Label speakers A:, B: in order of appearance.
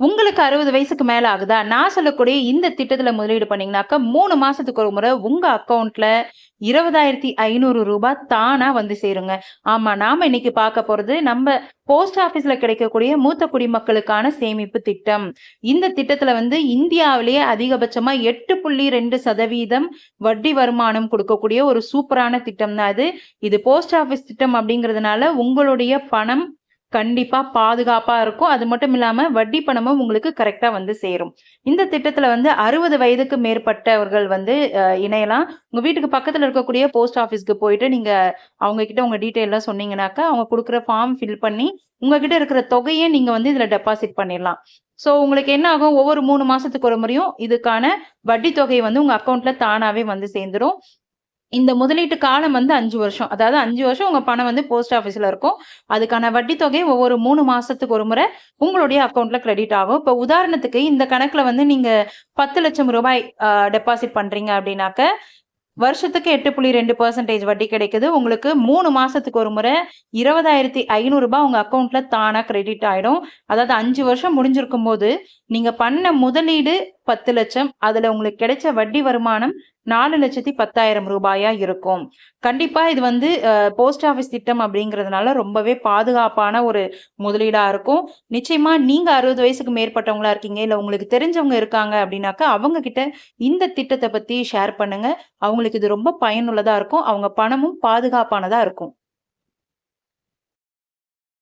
A: உங்களுக்கு அறுபது வயசுக்கு மேல ஆகுதா? நான் சொல்லக்கூடிய இந்த திட்டத்துல முதலீடு பண்ணீங்கன்னாக்கா மூணு மாசத்துக்கு ஒரு முறை உங்க அக்கௌண்ட்டில் இருபதாயிரத்தி ஐநூறு ரூபாய் தானா வந்து சேருங்க. ஆமா நாம இன்னைக்கு பார்க்க போறது நம்ம போஸ்ட் ஆபீஸ்ல கிடைக்கக்கூடிய மூத்த குடிமக்களுக்கான சேமிப்பு திட்டம். இந்த திட்டத்துல வந்து இந்தியாவிலேயே அதிகபட்சமா எட்டு புள்ளி ரெண்டு சதவீதம் வட்டி வருமானம் கொடுக்கக்கூடிய ஒரு சூப்பரான திட்டம் தான் இது இது போஸ்ட் ஆபீஸ் திட்டம் அப்படிங்கிறதுனால உங்களுடைய பணம் கண்டிப்பாக பாதுகாப்பாக இருக்கும். அது மட்டும் இல்லாமல் வட்டி பணமும் உங்களுக்கு கரெக்டாக வந்து சேரும். இந்த திட்டத்தில் வந்து அறுபது வயதுக்கு மேற்பட்டவர்கள் வந்து இணையலாம். உங்கள் வீட்டுக்கு பக்கத்தில் இருக்கக்கூடிய போஸ்ட் ஆஃபீஸ்க்கு போயிட்டு நீங்கள் அவங்க கிட்ட டீட்டெயிலாம் டீட்டெயில் சொன்னீங்கன்னாக்கா அவங்க கொடுக்குற ஃபார்ம் ஃபில் பண்ணி உங்ககிட்ட இருக்கிற தொகையை நீங்கள் வந்து இதில் டெபாசிட் பண்ணிடலாம். ஸோ உங்களுக்கு என்ன ஆகும்? ஒவ்வொரு மூணு மாதத்துக்கு ஒரு முறையும் இதுக்கான வட்டி தொகை வந்து உங்கள் அக்கௌண்ட்டில் தானாகவே வந்து சேர்ந்துரும். இந்த முதலீட்டு காலம் வந்து அஞ்சு வருஷம். அதாவது அஞ்சு வருஷம் உங்க பணம் வந்து போஸ்ட் ஆஃபீஸ்ல இருக்கும். அதுக்கான வட்டி தொகை ஒவ்வொரு மூணு மாசத்துக்கு ஒரு முறை உங்களுடைய அக்கௌண்ட்ல கிரெடிட் ஆகும். இப்போ உதாரணத்துக்கு இந்த கணக்குல வந்து நீங்க பத்து லட்சம் ரூபாய் டெபாசிட் பண்றீங்க அப்படின்னாக்க வருஷத்துக்கு எட்டு புள்ளி ரெண்டு பர்சன்டேஜ் வட்டி கிடைக்குது. உங்களுக்கு மூணு மாசத்துக்கு ஒரு முறை இருபதாயிரத்தி ஐநூறுபா உங்க அக்கௌண்ட்ல தானா கிரெடிட் ஆயிடும். அதாவது அஞ்சு வருஷம் முடிஞ்சிருக்கும் போது நீங்க பண்ண முதலீடு பத்து லட்சம். அதுல உங்களுக்கு கிடைச்ச வட்டி வருமானம் நாலு லட்சத்தி பத்தாயிரம் ரூபாயா இருக்கும். கண்டிப்பா இது வந்து போஸ்ட் ஆஃபீஸ் திட்டம் அப்படிங்கிறதுனால ரொம்பவே பாதுகாப்பான ஒரு முதலீடா இருக்கும். நிச்சயமா நீங்க அறுபது வயசுக்கு மேற்பட்டவங்களா இருக்கீங்க இல்ல உங்களுக்கு தெரிஞ்சவங்க இருக்காங்க அப்படின்னாக்கா அவங்க கிட்ட இந்த திட்டத்தை பத்தி ஷேர் பண்ணுங்க. அவங்களுக்கு இது ரொம்ப பயனுள்ளதா இருக்கும். அவங்க பணமும் பாதுகாப்பானதா இருக்கும்.